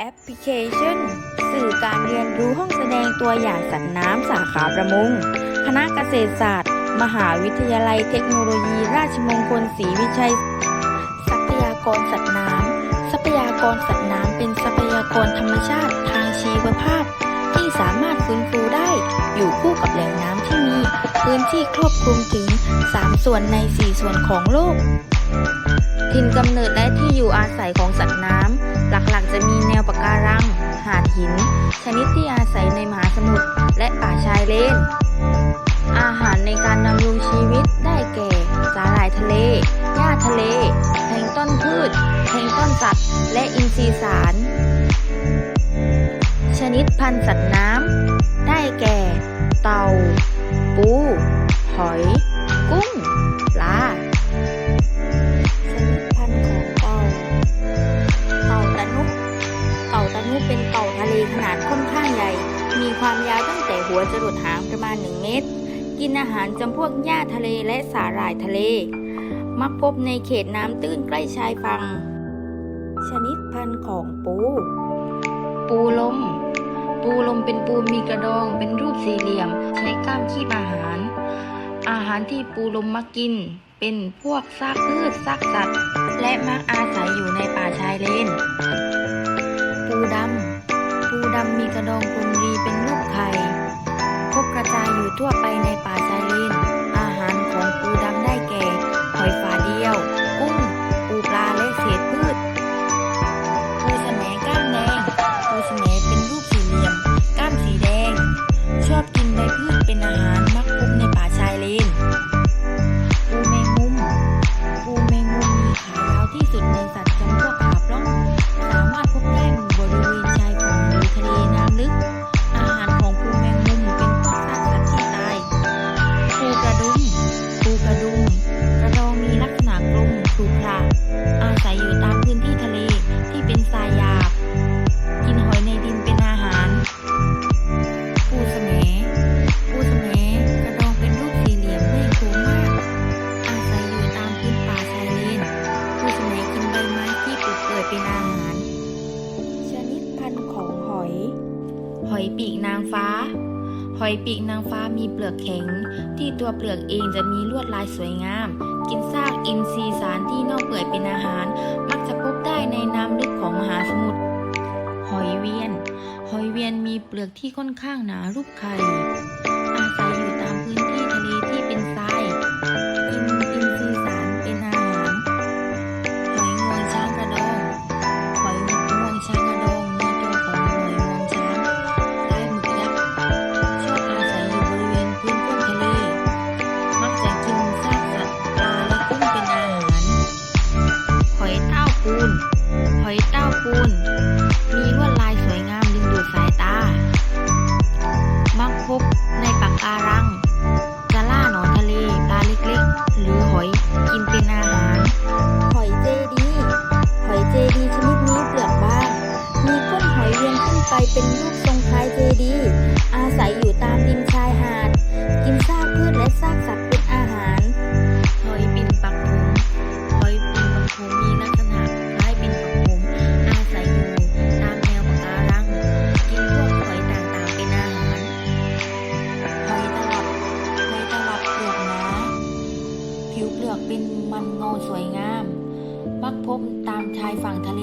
แอปพลิเคชัน สื่อการเรียนรู้ห้องแสดงตัวอย่างสัตว์น้ำสาขาประมง คณะเกษตรศาสตร์ มหาวิทยาลัยเทคโนโลยี ราชมงคลศรีวิชัย ทรัพยากรสัตว์น้ำทรัพยากรสัตว์น้ำเป็นทรัพยากรธรรมชาติทางชีวภาพ ที่สามารถฟื้นฟูได้ อยู่คู่กับแหล่งน้ำที่มี พื้นที่ครอบคลุมถึง 3 ส่วนใน 4 ส่วนของโลก ถิ่นกำเนิดและที่อยู่อาศัยของสัตว์น้ำ หลักๆ จะมีแนวปะการัง หาดหิน ชนิดที่อาศัยในมหาสมุทรและป่าชายเลน อาหารในการดำรงชีวิตได้แก่ สาหร่ายทะเล หญ้าทะเล แพลงต้นพืช แพลงต้นสัตว์ และอินทรีย์สาร ชนิดพันธุ์สัตว์น้ำ ได้แก่ เต่า ปู หอย กุ้ง ปลา ความยาวตั้งแต่หัวจรดหางประมาณ 1 เมตร กินอาหารจำพวกหญ้าทะเลและสาหร่ายทะเล มักพบในเขตน้ำตื้นใกล้ชายฝั่ง ชนิดพันธุ์ของปู ปูลม ปูลมเป็นปูมีกระดองเป็นรูปสี่เหลี่ยม ใช้กล้ามคีบอาหาร อาหารที่ปูลมมักกิน เป็นพวกซากพืชซากสัตว์ และมักอาศัยอยู่ในป่าชายเลน ปูดำ มีกระดองกุมรีเป็นรูปไข่พบกระจายอยู่ทั่วไปในป่าชายเลน หอยปีกนางฟ้ามีเปลือกแข็ง ที่ตัวเปลือกเองจะมีลวดลายสวยงาม กินซากอินทรีย์สารที่เน่าเปื่อยเป็นอาหาร มักจะพบได้ในน้ำลึกของมหาสมุทรหอยเวียน หอยเวียนมีเปลือกที่ค่อนข้างหนารูปไข่อาศัยอยู่ตามพื้นที่ กินซากพืชและซากสัตว์เป็นอาหารหอยปิ่นปักผงหอยปิ่นปักผงมีลักษณะคล้ายปิ่นปักผงอาศัยอยู่ตามแนวปะการัง กินพวกหอยต่างๆเป็นอาหารหอยตลับหอยตลับเปลือกหนาผิวเปลือกเป็นมันเงาสวยงาม มักพบตามชายฝั่งทะเล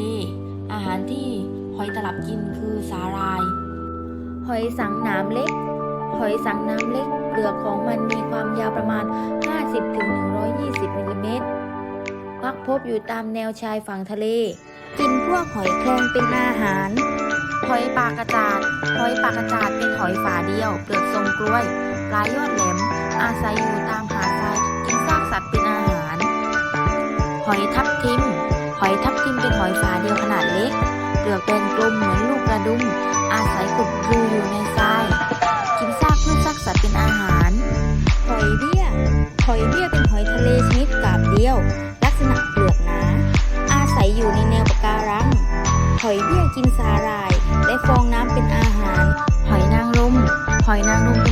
อาหารที่หอยตลับกินคือสาหร่าย หอยสังน้ำเล็ก หอยสังน้ำเล็ก เปลือกของมันมีความยาวประมาณ 50-120มิลลิเมตรมักพบอยู่ตามแนวชายฝั่งทะเล กินพวกหอยแครงเป็นอาหาร หอยปากระจาด หอยปากระจาดเป็นหอยฝาเดียว เปลือกทรงกล้วยปลายยอดแหลม อาศัยอยู่ตามหาดทรายกินซากสัตว์เป็นอาหาร หอยทับทิม หอยทับทิมเป็นหอยฝาเดียวขนาดเล็ก เปลือกแบนกลมเหมือนลูกกระดุม อาศัยขุดรูอยู่ใน อยเบี้ยเป็นหอยทะเลชนิดกาบเดียว ลักษณะเปลือกหนา อาศัยอยู่ในแนวปะการัง หอยเบี้ยกินสาหร่าย และฟองน้ำเป็นอาหาร หอยนางรมหอยนางรม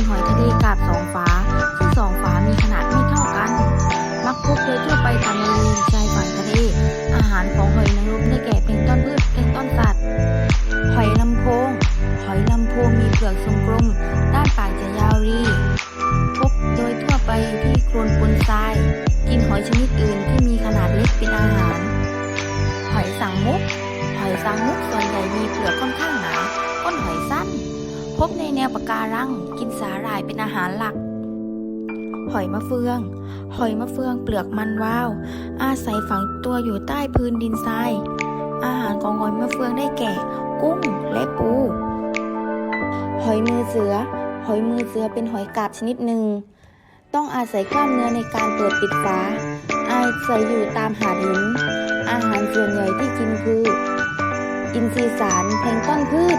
บในแนวปะการังกินสาหร่ายเป็นอาหารหลัก หอยมะเฟือง หอยมะเฟืองเปลือกมันวาว อาศัยฝังตัวอยู่ใต้พื้นดินทราย อาหารของหอยมะเฟืองได้แก่ กุ้งและปู หอยมือเสือ หอยมือเสือเป็นหอยกาบชนิดหนึ่ง ต้องอาศัยกล้ามเนื้อในการเปิดปิดฝาอาศัยอยู่ตามหาดหิน อาหารส่วนใหญ่ที่กินคือ อินทรีย์สาร แพลงต้นพืช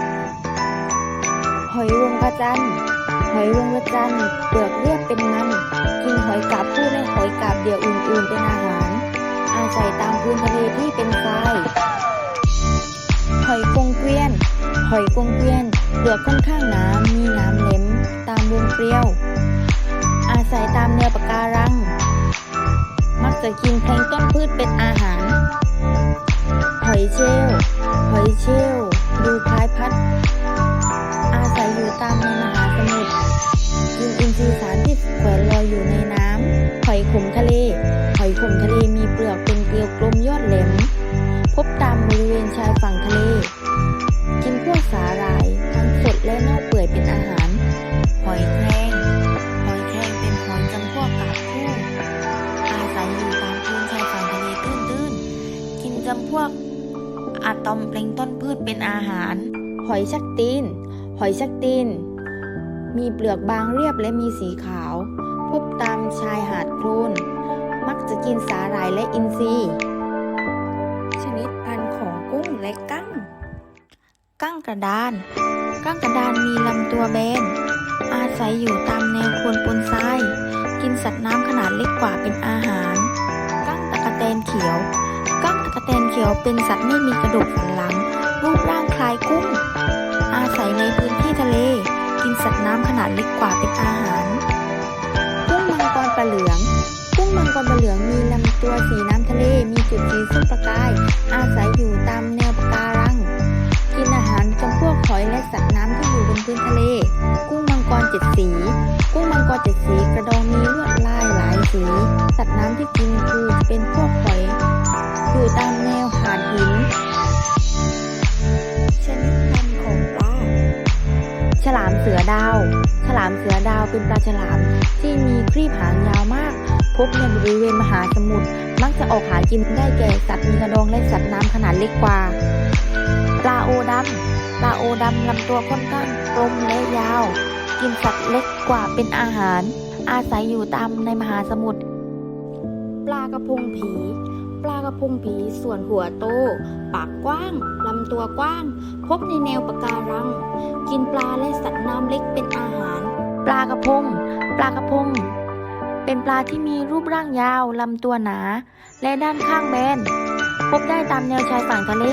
หอยวงพระจันทร์ หอยวงพระจันทร์เปลือกเรียบเป็นมัน กินหอยกาบคู่และหอยกาบเดี่ยวอื่น ๆ เป็นอาหาร อาศัยตามพื้นทะเลที่เป็นทราย หอยกงเกวียน หอยกงเกวียนเปลือกค่อนข้างหนา มีน้ำเหล็มตามวงเกลียว อาศัยตามแนวปะการัง มักจะกินแพลงต้นพืชเป็นอาหาร หอยเชลลหอยเชลลดูคล้ายพัด ชายฝั่งทะเล กินพวกสาหร่ายทั้งสดและเน่าเปื่อยเป็นอาหาร หอยแครงหอยแครงเป็นหอยจำพวกกาบคู่อาศัยอยู่ตามพื้นชายฝั่งทะเลตื้นๆ กินจำพวกอะตอมแปลงต้นพืชเป็นอาหาร หอยชักตีน หอยชักตีน มีเปลือกบางเรียบและมีสีขาว พบตามชายหาดโคลนมักจะกินสาหร่ายและอินทรีย์ และกั้ง กั้งกระดาน กั้งกระดานมีลำตัวแบน อาศัยอยู่ตามแนวโคนปนทราย กินสัตว์น้ำขนาดเล็กกว่าเป็นอาหาร กั้งตะกะแตนเขียว กั้งตะกะแตนเขียวเป็นสัตว์ไม่มีกระดูกสันหลัง รูปร่างคล้ายกุ้ง อาศัยในพื้นที่ทะเล กินสัตว์น้ำขนาดเล็กกว่าเป็นอาหาร กุ้งมังกรปลเหลืองมีลำตัวสีน้ำทะเล มีจุดสีส้มประกาย อาศัยอยู่ตามแนวปะการัง กินอาหารจำพวกหอยและสัตว์น้ำที่อยู่บนพื้นทะเล กุ้งมังกรเจ็ดสี กุ้งมังกรเจ็ดสีกระดองมีลวดลายหลายสี สัตว์น้ำที่กินคือเป็นพวกหอย อยู่ตามแนวหาดหินชนิดพันธุ์ของปลาฉลามเสือดาว ฉลามเสือดาวเป็นปลาฉลามที่มีครีบหางยาวมาก พบในบริเวณมหาสมุทรมักจะออกหากินได้แก่สัตว์มีกระดองและสัตว์น้ำขนาดเล็กกว่า ปลาโอดำปลาโอดำลำตัวค่อนข้างกลมและยาว กินสัตว์เล็กกว่าเป็นอาหาร อาศัยอยู่ตามในมหาสมุทรปลากระพงผี ปลากระพงผีส่วนหัวโต ปากกว้าง ลำตัวกว้าง พบในแนวปะการัง กินปลาและสัตว์น้ำเล็กเป็นอาหาร ปลากระพง ปลากระพง เป็นปลาที่มีรูปร่างยาว ลำตัวหนา และด้านข้างแบน พบได้ตามแนวชายฝั่งทะเล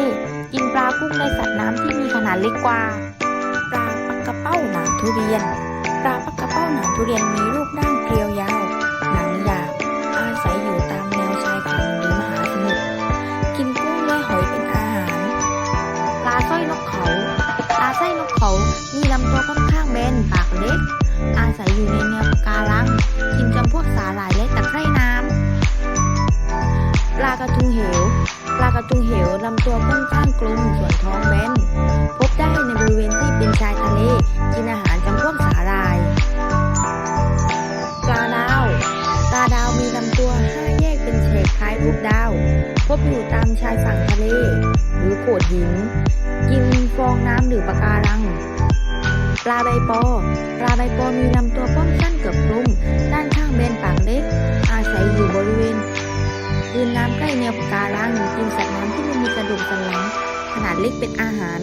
กินปลากุ้งในสัตว์น้ำที่มีขนาดเล็กกว่า ปลาปักกระเป้าหนามทุเรียน ปลาปักกระเป้าหนามทุเรียนมีรูปร่างเกลียว สาหร่ายและตะไคร่น้ำปลากระทุงเหว ปลากระทุงเหวลำตัวค่อนข้างกลมส่วนท้องแบน ลาใบปอ ปลาใบปอมีลำตัวป้อมสั้นเกือบคลุม ด้านข้างเบนปากเล็ก อาศัยอยู่บริเวณพื้นน้ำใกล้แนวปะการังกินสัตว์น้ำที่ไม่มีกระดูกสันหลัง ขนาดเล็กเป็นอาหาร